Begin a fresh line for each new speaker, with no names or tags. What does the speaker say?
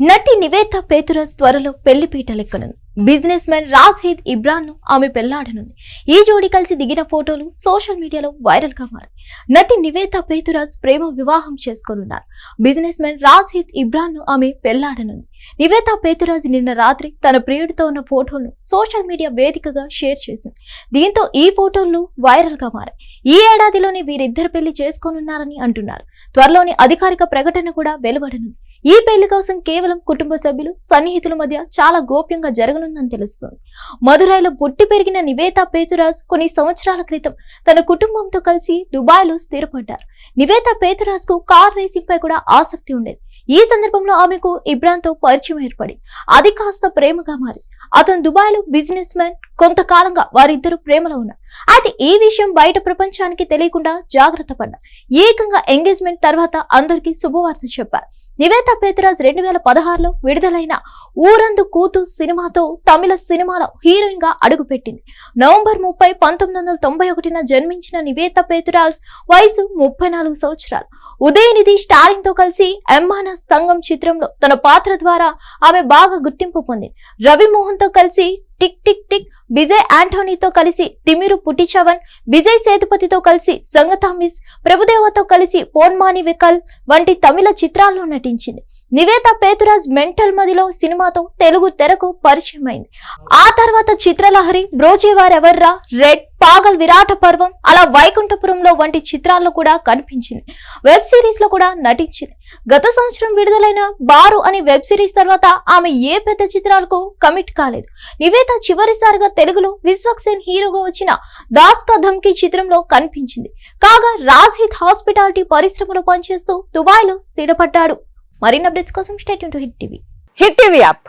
నటి నివేత పేతురాజ్ త్వరలో పెళ్ళిపీట లెక్కనుంది business man రాజీద్ ఇబ్రాన్ను ఆమె పెళ్ళాడనుంది. ఈ జోడి కలిసి దిగిన ఫోటోలు సోషల్ మీడియాలో వైరల్గా మారాయి. నటి నివేత పేతురాజ్ ప్రేమ వివాహం చేసుకోనున్నారు. బిజినెస్ మ్యాన్ రాజీద్ ఇబ్రాన్ను ఆమె పెళ్ళాడనుంది. నివేత పేతురాజ్ నిన్న రాత్రి తన ప్రియుడితో ఉన్న ఫోటోను సోషల్ మీడియా వేదికగా షేర్ చేసింది. దీంతో ఈ ఫోటోలు వైరల్గా మారాయి. ఈ ఏడాదిలోనే వీరిద్దరు పెళ్ళి చేసుకోనున్నారని అంటున్నారు. త్వరలోని అధికారిక ప్రకటన కూడా వెలువడనుంది. ఈ పెళ్ళి కోసం కేవలం కుటుంబ సభ్యులు సన్నిహితుల మధ్య చాలా గోప్యంగా జరగనుందని తెలుస్తుంది. మదురైలో పుట్టి పెరిగిన నివేత పేతురాజ్ కొన్ని సంవత్సరాల క్రితం తన కుటుంబంతో కలిసి దుబాయ్లో స్థిరపడ్డారు. నివేత పేతురాజ్కు కార్ రేసింగ్ పై కూడా ఆసక్తి ఉండేది. ఈ సందర్భంలో ఆమెకు ఇబ్రాన్తో పరిచయం ఏర్పడి అది కాస్త ప్రేమగా మారి అతను దుబాయ్లో బిజినెస్ మ్యాన్ కొంతకాలంగా వారిద్దరు ప్రేమలో ఉన్నారు. అయితే ఈ విషయం బయట ప్రపంచానికి తెలియకుండా జాగ్రత్త పడ్డారు. ఏకంగా ఎంగేజ్మెంట్ తర్వాత అందరికీ శుభవార్త చెప్పారు. నివేత పేతరాజ్ రెండు వేల పదహారులో విడుదలైన ఊరందు కూతు సినిమాతో తమిళ సినిమాలో హీరోయిన్గా అడుగుపెట్టింది. నవంబర్ ముప్పై పంతొమ్మిది వందల తొంభై ఒకటిన జన్మించిన నివేత పేతురాజ్ వయసు ముప్పై నాలుగు సంవత్సరాలు. ఉదయనిధి స్టాలిన్తో కలిసి ఎమ్మానా స్తంగం చిత్రంలో తన పాత్ర ద్వారా ఆమె బాగా గుర్తింపు పొందింది. రవి తో కలిసి టిక్ టిక్ టిక్ విజయ్ ఆంటోనీతో కలిసి తిమిరు పుటిచవన్ విజయ్ సేతుపతితో కలిసి సంగతామిస్ ప్రభుదేవతో కలిసి పోన్మాని వికల్ వంటి తమిళ చిత్రాల్లో నటించింది. నివేత పేతురాజ్ మెంటల్ మదిలో సినిమాతో తెలుగు తెరకు పరిచయమైంది. ఆ తర్వాత చిత్రలహరి బ్రోజేవారెవర్రా రెడ్ పాగల్ విరాట పర్వం అలా వైకుంఠపురంలో వంటి చిత్రాల్లో కూడా కనిపించింది. వెబ్ సిరీస్లో కూడా నటించింది. గత సంవత్సరం విడుదలైన బారు అనే వెబ్ సిరీస్ తర్వాత ఆమె ఏ పెద్ద చిత్రాలకు కమిట్ కాలేదు. నివేత చివరిసారిగా తెలుగులో విశ్వక్సేన్ హీరోగా వచ్చిన దాస్ కా ధమ్కి చిత్రంలో కనిపించింది. కాగా రాజ్హిత్ హాస్పిటాలిటీ పరిశ్రమలో పనిచేస్తూ దుబాయ్లో స్థిరపడ్డాడు. మరిన్ని అప్డేట్స్ కోసం state to Hit TV.
Hit TV app.